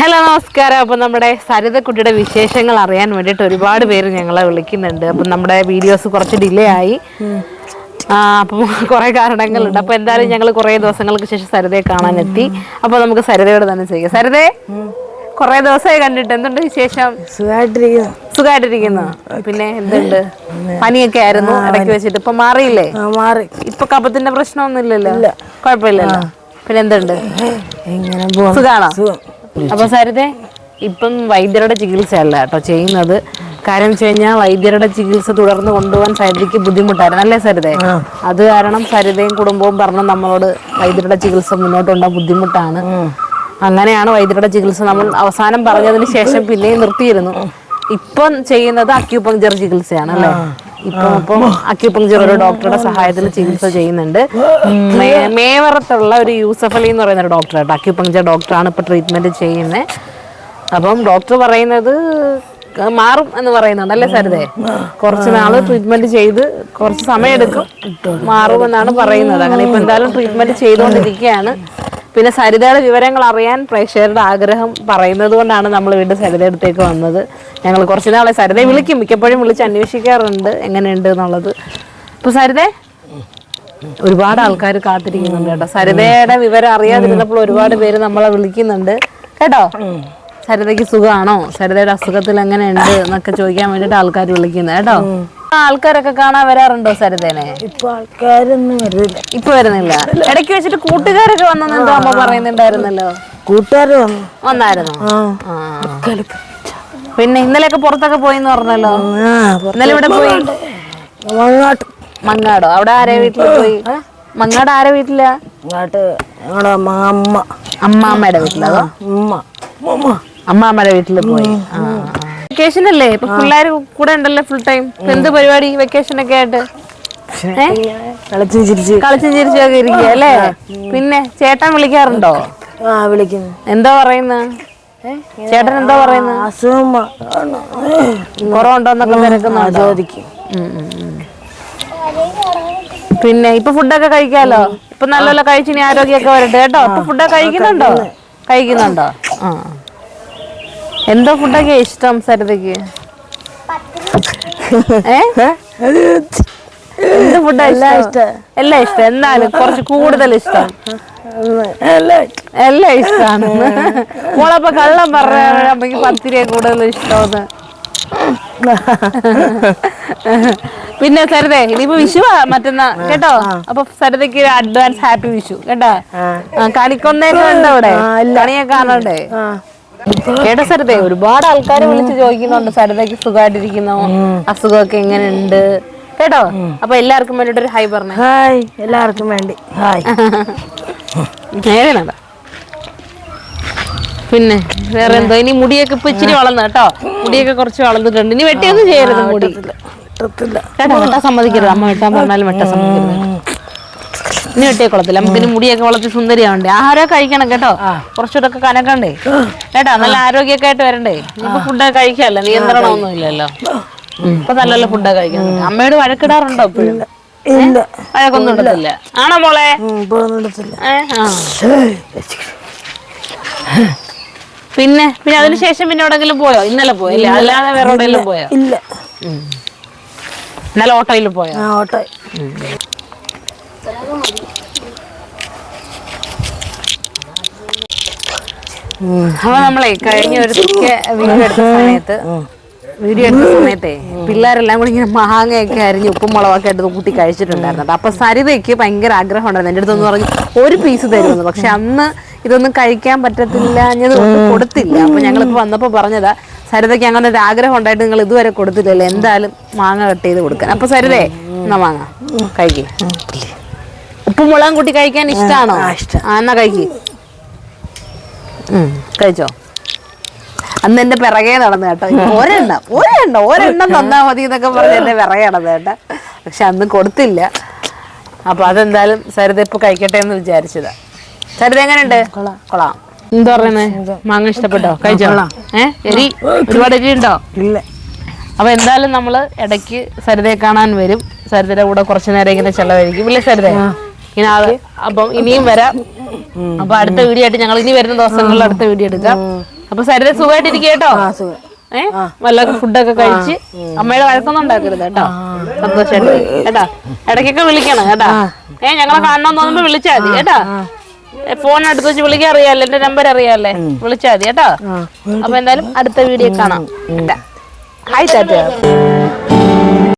Hello നമസ്കാരം. അപ്പം നമ്മുടെ സരിതക്കുട്ടിയുടെ വിശേഷങ്ങൾ അറിയാൻ വേണ്ടിയിട്ട് ഒരുപാട് പേര് ഞങ്ങളെ വിളിക്കുന്നുണ്ട്. അപ്പം നമ്മുടെ വീഡിയോസ് കുറച്ച് ഡിലേ ആയി. ആ അപ്പം കുറെ കാരണങ്ങളുണ്ട്. അപ്പം എന്തായാലും ഞങ്ങൾ കുറേ ദിവസങ്ങൾക്ക് ശേഷം സരിതയെ കാണാനെത്തി അപ്പോൾ നമുക്ക് സരിതയോട് തന്നെ ചെയ്യാം സരിതേ കുറേ ദിവസമായി കണ്ടിട്ട് എന്തുണ്ട് വിശേഷം? സുഖമായിട്ടിരിക്കുന്നു സുഖമായിട്ടിരിക്കുന്നു പിന്നെ എന്തുണ്ട്? പനിയൊക്കെ ആയിരുന്നു ഇടയ്ക്ക് വെച്ചിട്ട്. ഇപ്പൊ മാറിയില്ലേ? മാറി. ഇപ്പൊ കപത്തിന്റെ പ്രശ്നമൊന്നും ഇല്ലല്ലോ കുഴപ്പമില്ലല്ലോ? പിന്നെ എന്തുണ്ട്? സുഖാണോ? സുഖം. അപ്പൊ സരിതെ ഇപ്പം വൈദ്യരുടെ ചികിത്സയല്ല കേട്ടോ ചെയ്യുന്നത്. കാര്യം വെച്ച് കഴിഞ്ഞാൽ വൈദ്യരുടെ ചികിത്സ തുടർന്ന് കൊണ്ടുപോകാൻ സരിതയ്ക്ക് ബുദ്ധിമുട്ടായിരുന്നു. അല്ലേ സരിതെ അത് കാരണം സരിതയും കുടുംബവും പറഞ്ഞു നമ്മളോട് വൈദ്യരുടെ ചികിത്സ മുന്നോട്ടുണ്ടാ ബുദ്ധിമുട്ടാണ്. അങ്ങനെയാണ് വൈദ്യരുടെ ചികിത്സ നമ്മൾ അവസാനം പറഞ്ഞതിന് ശേഷം പിന്നെയും നിർത്തിയിരുന്നു. ഇപ്പം ചെയ്യുന്നത് അക്യൂപങ്ചർ ചികിത്സയാണ് അല്ലേ? ഇപ്പൊ ഇപ്പം അക്യൂപങ്ചർ ഒരു ഡോക്ടറുടെ സഹായത്തിൽ ചികിത്സ ചെയ്യുന്നുണ്ട്. മേവറത്തുള്ള ഒരു യൂസഫ് അലി എന്ന് പറയുന്ന ഒരു ഡോക്ടർ ആയിട്ട് അക്യൂപങ്ചർ ഡോക്ടറാണ് ഇപ്പൊ ട്രീറ്റ്മെന്റ് ചെയ്യുന്നത് അപ്പം ഡോക്ടർ പറയുന്നത് മാറും എന്ന് പറയുന്നുണ്ട് അല്ലേ സരിതേ? കുറച്ച് നാൾ ട്രീറ്റ്മെന്റ് ചെയ്ത് കുറച്ച് സമയം എടുക്കും. മാറുമെന്നാണ് പറയുന്നത്. അങ്ങനെ ഇപ്പൊ എന്തായാലും ട്രീറ്റ്മെന്റ് ചെയ്തുകൊണ്ടിരിക്കുകയാണ്. പിന്നെ സരിതയുടെ വിവരങ്ങൾ അറിയാൻ പ്രേക്ഷകരുടെ ആഗ്രഹം പറയുന്നത് കൊണ്ടാണ് നമ്മൾ വീണ്ടും സരിതയുടെ അടുത്തേക്ക് വന്നത്. ഞങ്ങൾ കുറച്ച് നാളെ സരിതയെ വിളിക്കും. മിക്കപ്പോഴും വിളിച്ച് അന്വേഷിക്കാറുണ്ട്. എങ്ങനെയുണ്ട് എന്നുള്ളത്. അപ്പൊ സരിതേ ഒരുപാട് ആൾക്കാർ കാത്തിരിക്കുന്നുണ്ട് കേട്ടോ. സരിതയുടെ വിവരം അറിയാതിരുന്നപ്പോൾ ഒരുപാട് പേര് നമ്മളെ വിളിക്കുന്നുണ്ട്. കേട്ടോ? സരിതയ്ക്ക് സുഖമാണോ? സരിതയുടെ അസുഖത്തിൽ എങ്ങനെയുണ്ട് എന്നൊക്കെ ചോദിക്കാൻ വേണ്ടിട്ട് ആൾക്കാർ വിളിക്കുന്നത് കേട്ടോ? ആൾക്കാരൊക്കെ കാണാൻ വരാറുണ്ടോ സരിതേനെ? ഇപ്പൊ ആൾക്കാരൊന്നും വരുന്നില്ല ഇപ്പൊ വരുന്നില്ല. ഇടയ്ക്ക് വെച്ചിട്ട് കൂട്ടുകാരൊക്കെ വന്നെന്ന് എന്തോ അമ്മ പറയുന്നുണ്ടായിരുന്നല്ലോ? കൂട്ടുകാർ വന്നു. വന്നായിരുന്നോ? ആ. ആ. പിന്നെ ഇന്നലെയൊക്കെ പുറത്തൊക്കെ പോയിന്ന് പറഞ്ഞല്ലോ? ആ ഇന്നലെ ഇവിടെ പോയി? മങ്ങാടോ? അവിടെ ആരെ വീട്ടിൽ പോയി? മങ്ങാട് ആരെ വീട്ടിലാ? ഞങ്ങളുടെ അമ്മ അമ്മാമ്മയുടെ വീട്ടിലോ ഉമ്മ. അമ്മാമ്മയുടെ വീട്ടിൽ പോയി. വെക്കേഷൻ അല്ലേ? ഇപ്പൊ പിള്ളേര് കൂടെ ഉണ്ടല്ലോ ഫുൾ ടൈം എന്ത് പരിപാടി വെക്കേഷൻ ഒക്കെ ആയിട്ട്? കളിച്ചും ചിരിച്ചും. ഒക്കെ ഇരിക്കുക അല്ലേ? പിന്നെ ചേട്ടൻ വിളിക്കാറുണ്ടോ? വിളിക്കുന്നു. എന്താ പറയുന്ന? ചേട്ടൻ എന്താ പറയുന്ന? അസുഖം. കുറവുണ്ടോന്നൊക്കെ ചോദിക്കും. ഉം. പിന്നെ ഇപ്പൊ ഫുഡൊക്കെ കഴിക്കാലോ? ഇപ്പൊ നല്ലപോലെ കഴിച്ചിനി ആരോഗ്യമൊക്കെ വരട്ടെ കേട്ടോ. ഇപ്പൊ ഫുഡൊക്കെ കഴിക്കുന്നുണ്ടോ? കഴിക്കുന്നുണ്ടോ. ആ. എന്തോ ഫുഡൊക്കെ ഇഷ്ടം സരിതയ്ക്ക് എന്ത് ഫുഡാ എല്ലാം ഇഷ്ടം. എല്ലാം ഇഷ്ടം. എന്നാലും കുറച്ച് കൂടുതൽ ഇഷ്ടം. എല്ലാം ഇഷ്ടമാണ് മോളപ്പൊ കള്ളം പറഞ്ഞ പത്തിരിയെ കൂടുതൽ ഇഷ്ടമെന്ന്. പിന്നെ സരിതേ ഇനിയിപ്പോ വിഷു മറ്റന്നാ. കേട്ടോ? അപ്പൊ സരിതയ്ക്ക് അഡ്വാൻസ് ഹാപ്പി വിഷു. കേട്ടോ? കണിക്കൊന്നേ അവിടെ? കണിയൊക്കെ കാണണ്ടേ? കേട്ടോ സരിത ഒരുപാട് ആൾക്കാർ വിളിച്ച് ചോദിക്കുന്നുണ്ട്. സരിതയ്ക്ക് സുഖമായിട്ടിരിക്കുന്നു അസുഖമൊക്കെ എങ്ങനെയുണ്ട്? കേട്ടോ? അപ്പൊ എല്ലാവർക്കും വേണ്ടിട്ട് ഒരു ഹൈ പറഞ്ഞു. ഹായ് എല്ലാവർക്കും വേണ്ടി. ഹായ്. നേരെയാണോ പിന്നെ വേറെ എന്തോ? ഇനി മുടിയൊക്കെ ഇപ്പൊ ഇച്ചിരി വളർന്നു കേട്ടോ. മുടിയൊക്കെ കുറച്ച് വളർന്നിട്ടുണ്ട്. ഇനി വെട്ടിയൊന്നും ചെയ്യരുത് മുടി. കേട്ടോ വെട്ടാൻ സമ്മതിക്കരുത്. അമ്മ വെട്ടാൻ പറഞ്ഞാലും വെട്ടാൻ സമ്മതിക്കരുത്. ഇനി വെട്ടിയെ കൊള്ളത്തില്ല നമുക്ക് ഇനി മുടിയൊക്കെ വളർത്തി സുന്ദരിയാവണ്ടേ. ആഹാരം കഴിക്കണം കേട്ടോ. കുറച്ചുകൂടെ ഒക്കെ കനക്കണ്ടേ? കേട്ടോ നല്ല ആരോഗ്യമൊക്കെ ആയിട്ട് വരണ്ടേ? ഇപ്പൊ ഫുഡൊക്കെ കഴിക്കാമല്ലോ നിയന്ത്രണമൊന്നും ഇല്ലല്ലോ ഇപ്പൊ നല്ല നല്ല ഫുഡൊക്കെ കഴിക്കുന്നുണ്ട് അമ്മയോട് വഴക്കിടാറുണ്ടോ ഇപ്പോഴും? വഴക്കൊന്നും ഇടത്തില്ല. ആണോ മോളെ. പിന്നെ പിന്നെ അതിനുശേഷം പിന്നെ എവിടെങ്കിലും പോയോ? ഇന്നലെ പോയോ? ഇല്ല അല്ലാതെ വേറെ എവിടെയെങ്കിലും പോയോ? ഇല്ല. ഇന്നലെ ഓട്ടോയിൽ പോയോ? ഓട്ടോ അപ്പൊ നമ്മളെ കഴിഞ്ഞ ഒരു വീഡിയോ എടുത്ത സമയത്ത് വീഡിയോ എടുത്ത സമയത്തെ പിള്ളേരെല്ലാം കൂടി ഇങ്ങനെ മാങ്ങയൊക്കെ അരിഞ്ഞ് ഉപ്പും മുളകൊക്കെ എടുത്ത് കൂട്ടി കഴിച്ചിട്ടുണ്ടായിരുന്നു. അപ്പൊ സരിതയ്ക്ക് ഭയങ്കര ആഗ്രഹം ഉണ്ടായിരുന്നു എന്റെ അടുത്തൊന്ന് പറഞ്ഞു ഒരു പീസ് തരുമെന്ന്. പക്ഷെ അന്ന് ഇതൊന്നും കഴിക്കാൻ പറ്റത്തില്ല ഞാൻ കൊടുത്തില്ല. അപ്പൊ ഞങ്ങളിപ്പോ വന്നപ്പോ പറഞ്ഞതാ സരിതയ്ക്ക് അങ്ങനെ ഒരു ആഗ്രഹം ഉണ്ടായിട്ട് നിങ്ങൾ ഇതുവരെ കൊടുത്തില്ലല്ലോ എന്തായാലും മാങ്ങ കട്ട് ചെയ്ത് കൊടുക്കാൻ. അപ്പൊ സരിതേ എന്നാ മാങ്ങ കഴിക്കേ. ഉപ്പും മുളകും കൂട്ടി കഴിക്കാൻ ഇഷ്ടമാണോ ആ എന്നാ കഴിക്കും. ഉം, കഴിച്ചോ? അന്ന് എന്റെ പിറകെ നടന്നു കേട്ടോ. ഒരെണ്ണം ഒരെണ്ണം ഒരെണ്ണം തന്നാ മതി എന്നൊക്കെ പറഞ്ഞ് എന്റെ പിറകെ നടന്നു കേട്ടോ. പക്ഷെ അന്ന് കൊടുത്തില്ല. അപ്പൊ അതെന്തായാലും സരിത ഇപ്പൊ കഴിക്കട്ടെ എന്ന് വിചാരിച്ചതാ. സരിത എങ്ങനെയുണ്ട്? കൊള്ളാം. എന്താ പറയുന്നത് മാങ്ങ ഇഷ്ടപ്പെട്ടോ? കഴിച്ചോ? ഏ എരി ഒരുപാട് എരി ഉണ്ടോ? ഇല്ല. അപ്പൊ എന്തായാലും നമ്മൾ ഇടയ്ക്ക് സരിതയെ കാണാൻ വരും. സരിതയുടെ കൂടെ കുറച്ചു നേരം ഇങ്ങനെ ചെലവഴിക്കും. ഇല്ലേ സരിത? ഇനി അപ്പം ഇനിയും വരാം. അപ്പൊ അടുത്ത വീഡിയോ ആയിട്ട് ഞങ്ങൾ ഇനി വരുന്ന ദിവസങ്ങളിൽ അടുത്ത വീഡിയോ എടുക്കാം. അപ്പൊ സരിത സുഖമായിട്ടിരിക്കുക കേട്ടോ? ആ സുഖം. ഏ? വല്ല ഫുഡൊക്കെ കഴിച്ച് അമ്മയുടെ വഴക്കൊന്നും ഉണ്ടാക്കരുത് കേട്ടോ. സന്തോഷമായിട്ട് കേട്ടാ? ഇടയ്ക്കൊക്കെ വിളിക്കണം കേട്ടാ. ഏ ഞങ്ങളെ കാണണം തോന്നുമ്പോ വിളിച്ചാ മതി കേട്ടാ. ഫോൺ എടുത്ത് വെച്ച് വിളിക്കാൻ അറിയാലോ എന്റെ നമ്പർ അറിയാല്ലേ വിളിച്ചാ മതി കേട്ടോ. അപ്പൊ എന്തായാലും അടുത്ത വീഡിയോ കാണാം. ഹായ് താറ്റ